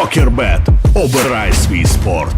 Покербет. Обирай свій спорт.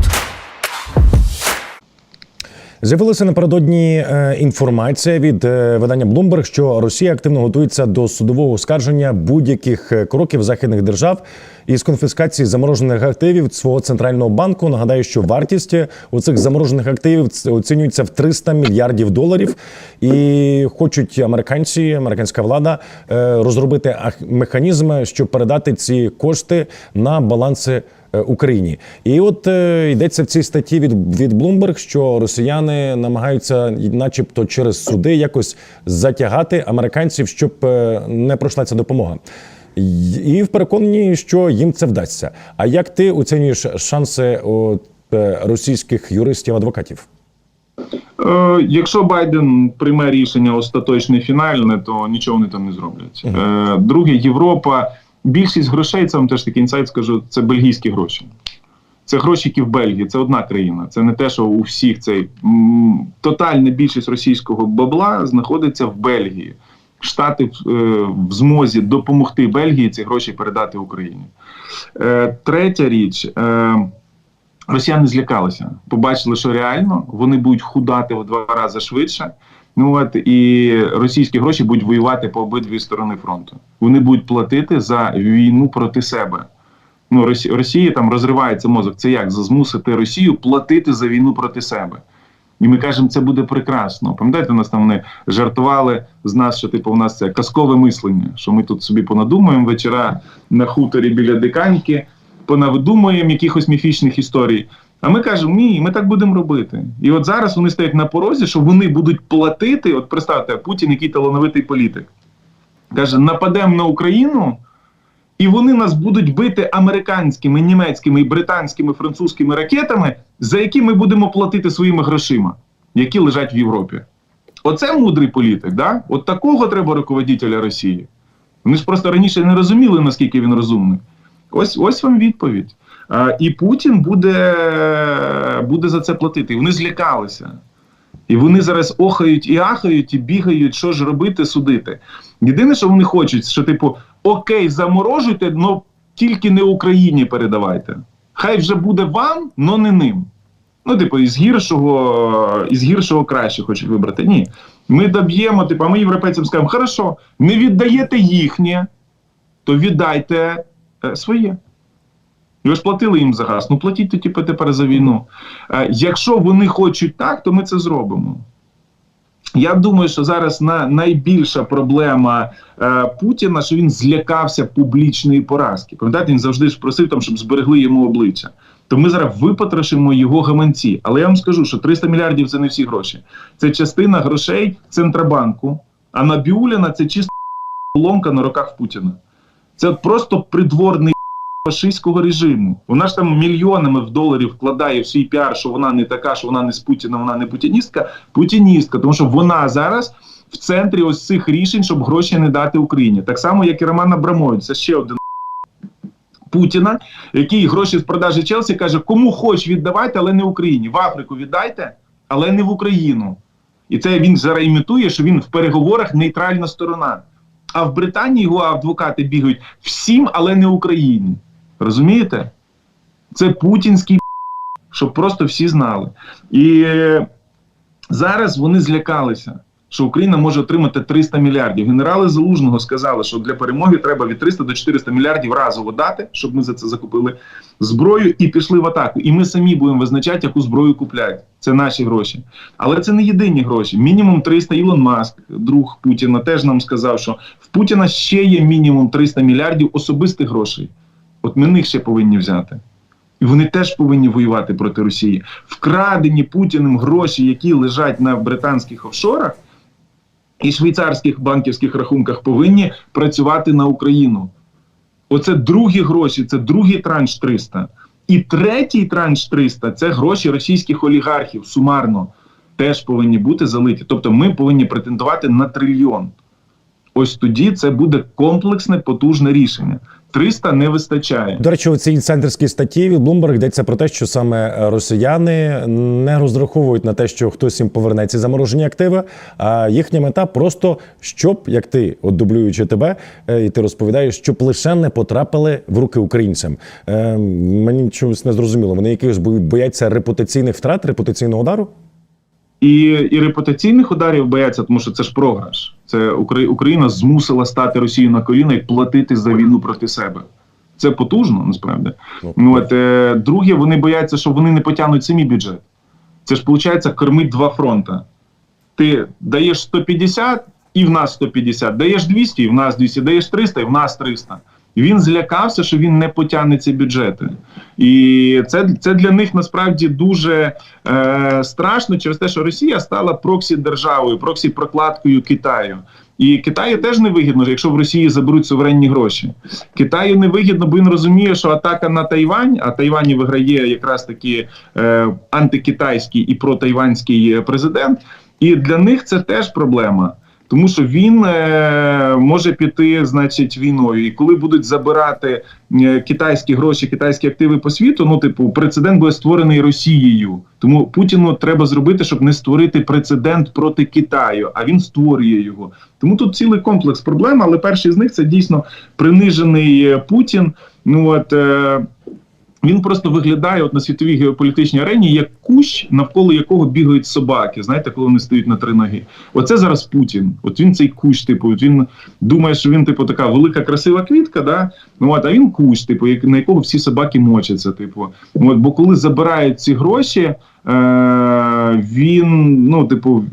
З'явилася напередодні е, інформація від е, видання Bloomberg, що Росія активно готується до судового оскарження будь-яких е, кроків західних держав із конфіскації заморожених активів свого центрального банку. Нагадаю, що вартість оцих заморожених активів оцінюється в 300 мільярдів доларів, і хочуть американці, американська влада е, розробити ах- механізм, щоб передати ці кошти на баланси е, Україні. І от е, йдеться в цій статті від, від Bloomberg, що росіяни намагаються, начебто, через суди якось затягати американців, щоб е, не пройшла ця допомога. І в переконані, що їм це вдасться. А як ти оцінюєш шанси от, е, російських юристів-адвокатів? Е, Якщо Байден прийме рішення остаточне фінальне, то нічого вони там не зроблять. Е, Друге, Європа, більшість грошей, це вам теж такий інсайт скажу, це бельгійські гроші. Це гроші, які в Бельгії, це одна країна. Це не те, що у всіх цей тотальна більшість російського бабла знаходиться в Бельгії. Штати е, в змозі допомогти Бельгії ці гроші передати Україні. Е, Третя річ. Е, Росіяни злякалися, побачили, що реально вони будуть худати в два рази швидше. Ну от і російські гроші будуть воювати по обидві сторони фронту. Вони будуть платити за війну проти себе. Ну Росі- Росії там розривається мозок. Це як змусити Росію платити за війну проти себе. І ми кажемо, це буде прекрасно. Пам'ятаєте, нас там вони жартували з нас, що типу у нас це казкове мислення, що ми тут собі понадумаємо вечора на хуторі біля диканьки, понавидумуємо якихось міфічних історій. А ми кажемо, ні, ми так будемо робити. І от зараз вони стоять на порозі, що вони будуть платити. От представте, Путін, який талановитий політик, каже: нападемо на Україну, і вони нас будуть бити американськими, німецькими, британськими, французькими ракетами, за які ми будемо платити своїми грошима, які лежать в Європі. Оце мудрий політик, да? От такого треба руководителя Росії. Вони ж просто раніше не розуміли, наскільки він розумний. Ось ось вам відповідь. А, і Путін буде, буде за це платити. І вони злякалися. І вони зараз охають і ахають, і бігають, що ж робити, судити. Єдине, що вони хочуть, що, типу, окей, заморожуйте, але тільки не Україні передавайте. Хай вже буде вам, але не ним. Ну, типу, із гіршого, із гіршого краще хочуть вибрати. Ні. Ми доб'ємо, типу, а ми європейцям скажемо, хорошо, не віддаєте їхнє, то віддайте е, своє. Ви ж платили їм за газ, ну платіть тоді тепер за війну. Е, якщо вони хочуть так, то ми це зробимо. Я думаю, що зараз на найбільша проблема е, Путіна, що він злякався публічної поразки. Пам'ятаєте, він завжди ж просив там, щоб зберегли йому обличчя. То ми зараз випотрошимо його гаманці. Але я вам скажу, що 300 мільярдів це не всі гроші. Це частина грошей Центробанку. А Набіуліна це чисто ломка на руках Путіна. Це просто придворний фашистського режиму. Вона ж там мільйонами в доларів вкладає в свій піар, що вона не така, що вона не з Путіна, вона не путіністка. Путіністка, тому що вона зараз в центрі ось цих рішень, щоб гроші не дати Україні. Так само, як і Роман Абрамович, це ще один Путіна, який гроші з продажі Челсі каже, кому хоч віддавайте, але не Україні. В Африку віддайте, але не в Україну. І це він зараз імітує, що він в переговорах нейтральна сторона. А в Британії його адвокати бігають всім, але не Україні. Розумієте? Це путінський щоб просто всі знали. І е, зараз вони злякалися, що Україна може отримати 300 мільярдів. Генерали Залужного сказали, що для перемоги треба від 300 до 400 мільярдів разово дати, щоб ми за це закупили зброю і пішли в атаку. І ми самі будемо визначати, яку зброю купляють. Це наші гроші. Але це не єдині гроші. Мінімум 300 Ілон Маск, друг Путіна, теж нам сказав, що в Путіна ще є мінімум 300 мільярдів особистих грошей. От ми них ще повинні взяти. І вони теж повинні воювати проти Росії. Вкрадені Путіним гроші, які лежать на британських офшорах і швейцарських банківських рахунках, повинні працювати на Україну. Оце другі гроші, це другий транш 300. І третій транш 300 це гроші російських олігархів сумарно теж повинні бути залиті. Тобто ми повинні претендувати на трильйон. Ось тоді це буде комплексне потужне рішення. 300 не вистачає. До речі, у цій центрській статті від Bloomberg йдеться про те, що саме росіяни не розраховують на те, що хтось їм поверне ці заморожені активи. А їхня мета просто щоб, як ти, от дублюючи тебе, е, і ти розповідаєш, щоб лише не потрапили в руки українцям. Е, мені чомусь не зрозуміло. Вони якихось бояться репутаційних втрат, репутаційного удару. І, і репутаційних ударів бояться, тому що це ж програш. Це Україна змусила стати Росію на коліна і платити за війну проти себе. Це потужно, насправді. Ну, от, е, друге, вони бояться, що вони не потягнуть самі бюджет. Це ж виходить кормить два фронта. Ти даєш 150 і в нас 150, даєш 200 і в нас 200, даєш 300 і в нас 300. Він злякався, що він не потягне ці бюджети. І це, це для них насправді дуже е, страшно через те, що Росія стала проксі державою, проксі прокладкою Китаю. І Китаю теж не вигідно, якщо в Росії заберуть суверенні гроші. Китаю не вигідно, бо він розуміє, що атака на Тайвань, а Тайвані виграє якраз таки е, антикитайський і протайванський е, президент. І для них це теж проблема. Тому що він е, може піти, значить, війною, і коли будуть забирати е, китайські гроші, китайські активи по світу, ну типу, прецедент буде створений Росією. Тому Путіну треба зробити, щоб не створити прецедент проти Китаю, а він створює його. Тому тут цілий комплекс проблем, але перший з них це дійсно принижений е, Путін. Ну от е, він просто виглядає от на світовій геополітичній арені як кущ, навколо якого бігають собаки. Знаєте, коли вони стоять на три ноги. Оце зараз Путін. От він цей кущ, типу, от він думає, що він, типу, така велика красива квітка, да? ну от, а він кущ, типу, як- на якого всі собаки мочаться. Типу, Ну, от, бо коли забирають ці гроші. Е, він, ну, типу,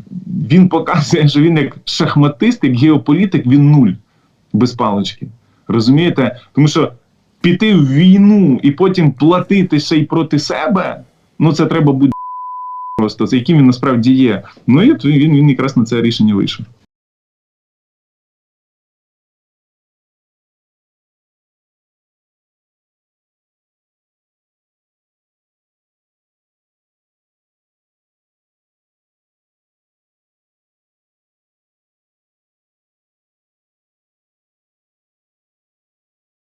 він показує, що він як шахматист, як геополітик, він нуль без палички. Розумієте? Тому що піти в війну і потім платити ще й проти себе, ну це треба бути просто, це яким він насправді є. Ну і він, він якраз на це рішення вийшов.